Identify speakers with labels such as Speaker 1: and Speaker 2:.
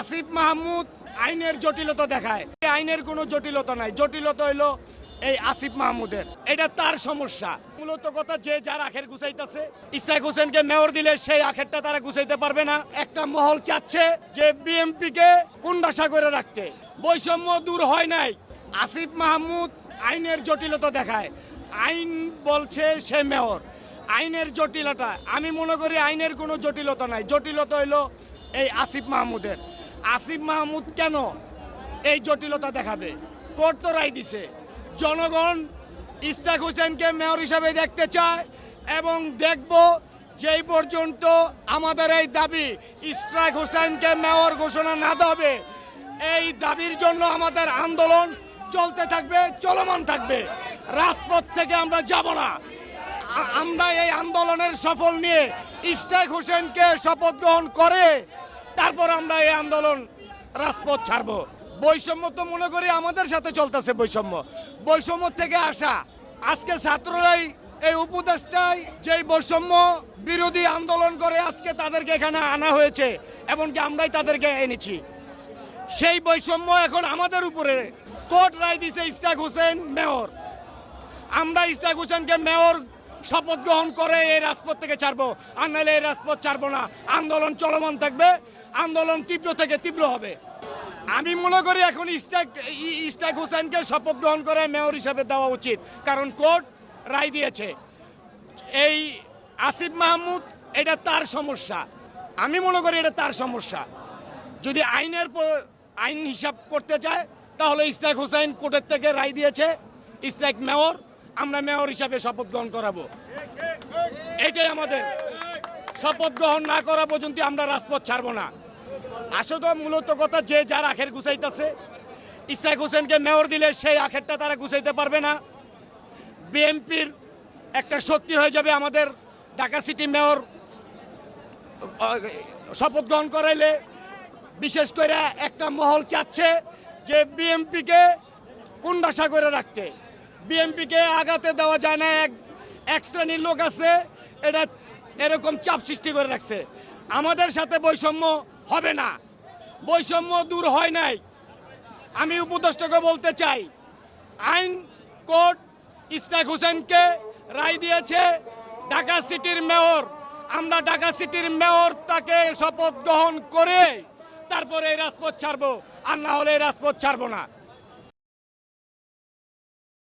Speaker 1: আসিফ মাহমুদ আইনের জটিলতা দেখায়। এই আইনের কোনো জটিলতা নাই। জটিলতা হইল এই আসিফ মাহমুদের। এটা তার সমস্যা। মূলত কথা যে যার আখের গুছাইতেছে। ইস্তাক হোসেনকে মেয়র দিলে সেই আখেরটা তারা গুছাইতে পারবে না। একটা মহল চাচ্ছে যে বিএমপি কে কুন্ডাসা করে রাখতে। বৈষম্য দূর হয় নাই। আসিফ মাহমুদ আইনের জটিলতা দেখায়। আইন বলছে সে মেয়র। আইনের জটিলতা। আমি মনে করি আইনের কোনো জটিলতা নাই। জটিলতা হইল এই আসিফ মাহমুদের। আসিফ মাহমুদ কেন এই জটিলতা দেখাবে? কোর্ট তো রায় দিছে। জনগণ ইস্তাক হোসেনকে মেয়র হিসাবে দেখতে চায় এবং দেখব যেই পর্যন্ত আমাদের এই দাবি ইস্তাক হোসেনকে মেয়র ঘোষণা না দেবে, এই দাবির জন্য আমাদের আন্দোলন চলতে থাকবে, চলমান থাকবে। রাজপথ থেকে আমরা যাব না। আমরা এই আন্দোলনের সফল নিয়ে ইস্তাক হোসেনকে শপথ গ্রহণ করে তারপর আমরা এই আন্দোলন রাজপথ ছাড়ব। বৈষম্য তো মনে করি আমাদের সাথে চলতেছে বৈষম্য। বৈষম্য থেকে আসা। আজকে ছাত্ররাই এই উপদেশটাই যেই বৈষম্য বিরোধী আন্দোলন করে আজকে তাদেরকে এখানে আনা হয়েছে, এমনকি আমরাই তাদেরকে এনেছি। সেই বৈষম্য এখন আমাদের উপরে। কোর্ট রায় দিছে ইস্তাক হোসেন মেয়র। আমরা ইস্তাক হোসেনকে মেয়র শপথ গ্রহণ করে এই রাজপথ থেকে ছাড়বো। আর নাহলে এই রাজপথ ছাড়বো না। আন্দোলন চলমান থাকবে। আন্দোলন তীব্র থেকে তীব্র হবে। আমি মনে করি এখন ইস্তাক ইস্তাক হোসেনকে শপথ গ্রহণ করে মেয়র হিসাবে দেওয়া উচিত। কারণ কোর্ট রায় দিয়েছে। এই আসিফ মাহমুদ, এটা তার সমস্যা। আমি মনে করি এটা তার সমস্যা। যদি আইনের আইন হিসাব করতে চায়, তাহলে ইস্তাক হোসেন কোর্টের থেকে রায় দিয়েছে। ইস্তাক মেয়র, আমরা মেয়র হিসাবে শপথ গ্রহণ করাবো। এটাই আমাদের। শপথ গ্রহণ না করা পর্যন্ত আমরা রাজপথ ছাড়বো না। আসলে মূলত কথা যে যার আখের গুছাইতেছে। ইস্তাক হোসেনকে মেয়র দিলে সেই আখেরটা তারা গুছাইতে পারবে না। বিএনপির একটা শক্তি হয়ে যাবে আমাদের ঢাকা সিটি মেয়র শপথ গ্রহণ করাইলে। বিশেষ করে একটা মহল চাচ্ছে যে বিএমপিকে কুন্ডাসা করে রাখতে। বিএমপিকে আগাতে দেওয়া যায় না, এক এক শ্রেণির লোক আছে এটা এরকম চাপ সৃষ্টি করে রাখছে। আমাদের সাথে বৈষম্য হবে না। বৈষম্য দূর হয় নাই। আমি উপদেষ্টকে বলতে চাই, আইন কোর্ট ইস্তাক হোসেনকে রায় দিয়েছে ঢাকা সিটির মেয়র। আমরা ঢাকা সিটির মেয়র তাকে শপথ গ্রহণ করে তারপরে এই রাজপথ ছাড়বো, আর না হলে এই রাজপথ ছাড়বো না।